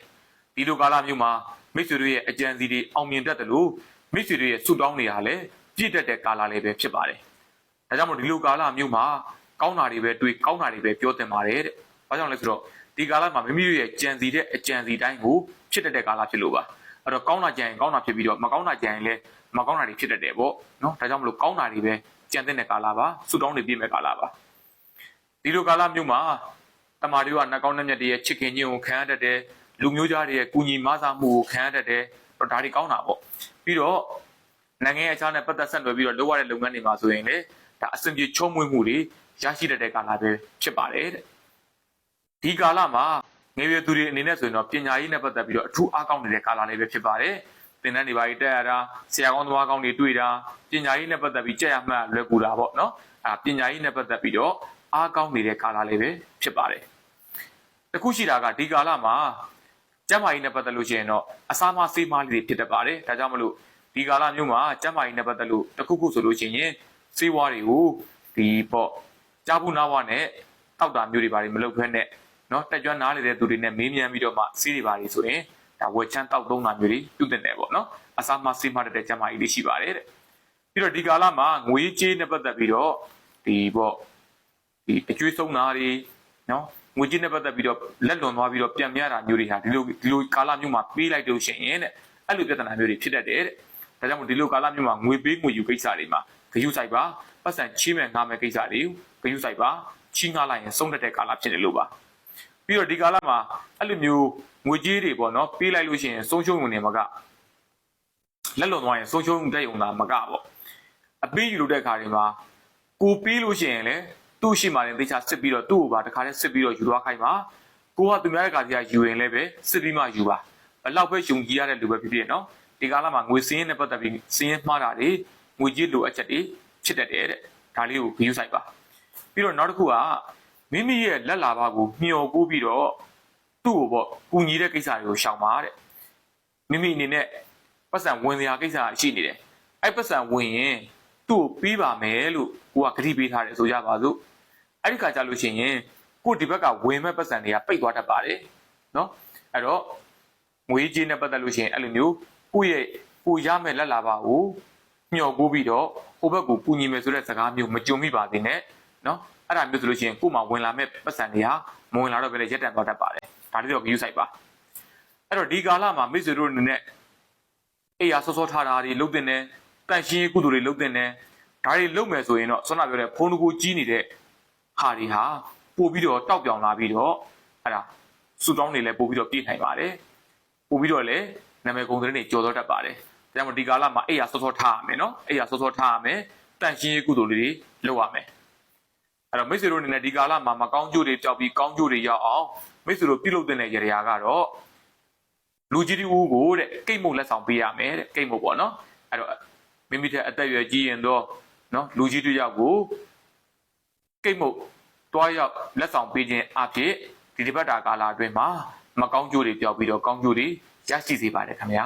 ဒီလိုကာလမျိုးမှာ မိတ်ဆွေတို့ရဲ့အကြံစီတွေအောင်မြင်တတ်တယ်လို့မိတ်ဆွေတို့ရဲ့ဆုတောင်းတွေဟာလည်းပြည့်တတ်တဲ့ကာလလေးပဲဖြစ်ပါတယ်ဒါကြောင့်မို့ဒီလိုကာလမျိုးမှာကောင်းတာတွေပဲတွေးကောင်းတာတွေပဲပြောတင်ပါတယ်တဲ့ဘာကြောင့်လဲဆိုတော့ဒီကာလမှာမိမိတို့ရဲ့ကြံစီတဲ့အကြံစီတိုင်းကိုဖြစ်တတ်တဲ့ကာလဖြစ်လို့ပါအဲ့တော့ကောင်းတာကြံရင်ကောင်းတာဖြစ်ပြီးတော့မကောင်းတာကြံရင်လည်းမကောင်းတာတွေဖြစ်တတ်တယ်ပေါ့နော်ဒါကြောင့်မလို့ကောင်းတာတွေပဲကြံတဲ့ကာလပါဆူတောင်းနေပြည့်မဲ့ကာလပါဒီလိုကာလမျိုးမှာတမာတွေကနှကောင်းတဲ့မြတ်တွေရဲ့ချစ်ခင်ခြင်းကိုခံရတတ်တယ် လူမျိုးသားတွေရဲ့ကုညီမဆာမှုကိုခံရတတ်တယ်တော့ဒါတွေကောင်းတာပေါ့ပြီးတော့နိုင်ငံရဲ့အခြားနဲ့ပတ်သက်ဆက်နွယ်ပြီးတော့လုပ်ရတဲ့လုပ်ငန်းတွေမှာဆိုရင်လေဒါအဆင်ပြေချုံးမွေးမှုတွေရရှိတတ်တဲ့ကာလပဲဖြစ်ပါတယ်တဲ့ဒီကာလမှာငယ်ရွယ်သူတွေအနေနဲ့ဆိုရင်တော့ပညာရေးနဲ့ပတ်သက်ပြီးတော့အထူးအားကောင်းနေတဲ့ကာလလေးပဲဖြစ်ပါတယ်။သင်တန်းတွေပါတက်ရတာဆရာကောင်းသမားကောင်းတွေတွေ့တာပညာရေးနဲ့ပတ်သက်ပြီးကြက်ရမှတ်လွယ်ကူတာပေါ့နော်။အဲပညာရေးနဲ့ပတ်သက်ပြီးတော့အားကောင်းနေတဲ့ကာလလေးပဲဖြစ်ပါတယ်။တခုရှိတာကဒီကာလမှာ ကျန်းမာရေးနဲ့ပတ်သက်လို့ရှိရင်တော့အစာမဆေးမလေးတွေဖြစ်တတ်ပါတယ်။ဒါကြောင့်မလို့ဒီကာလမျိုးမှာကျန်းမာရေးနဲ့ပတ်သက်လို့တခုခုဆိုလို့ရှိရင်ဆေးဝါးတွေကိုဒီပေါ့ကြားဘူးနားဝနဲ့တောက်တာမျိုးတွေပါမလုပ်ဖက်နဲ့နော်တက်ကြွနားနေတဲ့သူတွေနဲ့မေးမြန်းပြီးတော့မှစီးတွေပါလေဆိုရင်ဒါဝက်ချမ်းတောက်သုံးတာမျိုးတွေပြုတင်တယ်ပေါ့နော်အစားမဆေးမတဲ့ကျမ်းမာရေးလေးရှိပါတယ်တဲ့ပြီးတော့ဒီကာလမှာငွေကြေးနဲ့ပတ်သက်ပြီးတော့ဒီပေါ့ဒီအကျွေးဆုံးတာတွေနော် ငွေကြေးနဲ့ပတ်သက်ပြီးတော့လက်လွန်သွားပြီးတော့ပြန်မြရတာမျိုးတွေဟာဒီလိုဒီလိုကာလမျိုးမှာပေးလိုက်လို့ရှိရင်တဲ့အဲ့လိုပြဿနာမျိုးတွေဖြစ်တတ်တယ်တဲ့ဒါကြောင့်မို့ဒီလိုကာလမျိုးမှာငွေပေးငွေယူကိစ္စတွေမှာဂရုစိုက်ပါပတ်စံချီးမဲ့ငားမဲ့ကိစ္စတွေကိုဂရုစိုက်ပါချီးငားလိုက်ရင်ဆုံးတတ်တဲ့ကာလဖြစ်နေလို့ပါပြီးတော့ဒီကာလမှာအဲ့လိုမျိုးငွေကြေးတွေပေါ့နော်ပေးလိုက်လို့ရှိရင်ဆုံးရှုံးုံနေမှာကလက်လွန်သွားရင်ဆုံးရှုံးတဲ့ုံသာမကပေါ့အပေးယူလို့တဲ့ခါတွေမှာကိုပေးလို့ရှိရင်လည်း သူ့ရှိမှလည်းသေချာစစ်ပြီးတော့သူ့ကိုပါတခါတည်းစစ်ပြီးတော့ယူသွားခိုင်းပါကိုကသူများရဲ့ကာစီကယူရင်လည်းပဲစစ်ပြီးမှယူပါဘလောက်ပဲယုံကြည်ရတဲ့လူပဲဖြစ်ဖြစ်နော်ဒီကာလမှာငွေစင်းနဲ့ပတ်သက်ပြီးစင်းရမှားတာတွေငွေကြေးလိုအပ်ချက်တွေဖြစ်တတ်တယ်တဲ့ဒါလေးကိုဂရုစိုက်ပါပြီးတော့နောက်တစ်ခုကမိမိရဲ့လက်လာဘကိုမျှော်ကိုပြီးတော့သူ့ကိုပေါ့ကူညီတဲ့ကိစ္စတွေကိုရှောင်ပါတဲ့မိမိအနေနဲ့ပတ်စံဝင်စရာကိစ္စရှိနေတယ်အဲ့ပတ်စံဝင်ရင်သူ့ကိုပြီးပါမယ်လို့ကိုကဂတိပေးထားတယ်ဆိုကြပါစို့ အဲ့ဒီခါကျလို့ရှိရင်ကိုဒီဘက်ကဝင်မဲ့ပတ်စံတွေကပိတ်သွားတတ်ပါတယ်နော်အဲ့တော့ငွေကြေးနဲ့ပတ်သက်လို့ရှိရင်အဲ့လိုမျိုးကိုယ့်ရဲ့ကိုရမဲ့လက်လာပါကိုမျှော်ကိုပြီးတော့ဟိုဘက်ကိုပူညီမယ်ဆိုတဲ့စကားမျိုးမကြုံမိပါသေးနဲ့နော်အဲ့ဒါမျိုးဆိုလို့ရှိရင်ကို့မှာဝင်လာမဲ့ပတ်စံတွေကမဝင်လာတော့ဘဲရက်တန်သွားတတ်ပါတယ်ဒါလေးတော့ဂရုစိုက်ပါအဲ့တော့ဒီကာလမှာမိတ်ဆွေတို့အနေနဲ့အေးရဆော့ဆော့ထားတာတွေလုတ်တင်တယ်တန့်ရှင်းရေးကုသိုလ်တွေလုတ်တင်တယ်ဒါတွေလုတ်မယ်ဆိုရင်တော့ဆွမ်းနာပြောတဲ့ဖုန်းတကူကြီးနေတဲ့ ဟာတွေဟာပို့ပြီးတော့တောက်ပြောင်လာပြီးတော့အဲ့ဒါစူတောင်းတွေလည်းပို့ပြီးတော့ပြည့်နိုင်ပါတယ်ပို့ပြီးတော့လည်းနာမည်ကုန်တဲ့တွေကြော်တော့တတ်ပါတယ်ဒါကြောင့်မို့ဒီကာလမှာအေးရဆော့ဆော့ထားရမယ်နော်အေးရဆော့ဆော့ထားရမယ်တန့်ရှင်းရေးကုသိုလ်တွေလုပ်ရမယ်အဲ့တော့မိတ်ဆွေတို့အနေနဲ့ဒီကာလမှာမကောင်းကျိုးတွေကြောက်ပြီးကောင်းကျိုးတွေရောက်အောင်မိတ်ဆွေတို့ပြုလုပ်တဲ့နေရာကတော့လူကြီးတူကိုတဲ့ကိတ်မုတ်လက်ဆောင်ပေးရမယ်တဲ့ကိတ်မုတ်ပေါ့နော်အဲ့တော့မိမိတဲ့အသက်အရွယ်ကြီးရင်တော့နော်လူကြီးတူရောက်ကို ကိတ်မုတ်တွားရောက်လက်ဆောင်ပေးခြင်းအဖြစ်ဒီဒီဘက်တာကာလအတွင်းမှာမကောင်းကျိုးတွေပြောက်ပြီးတော့ကောင်းကျိုးတွေရရှိစေပါတယ်ခင်ဗျာ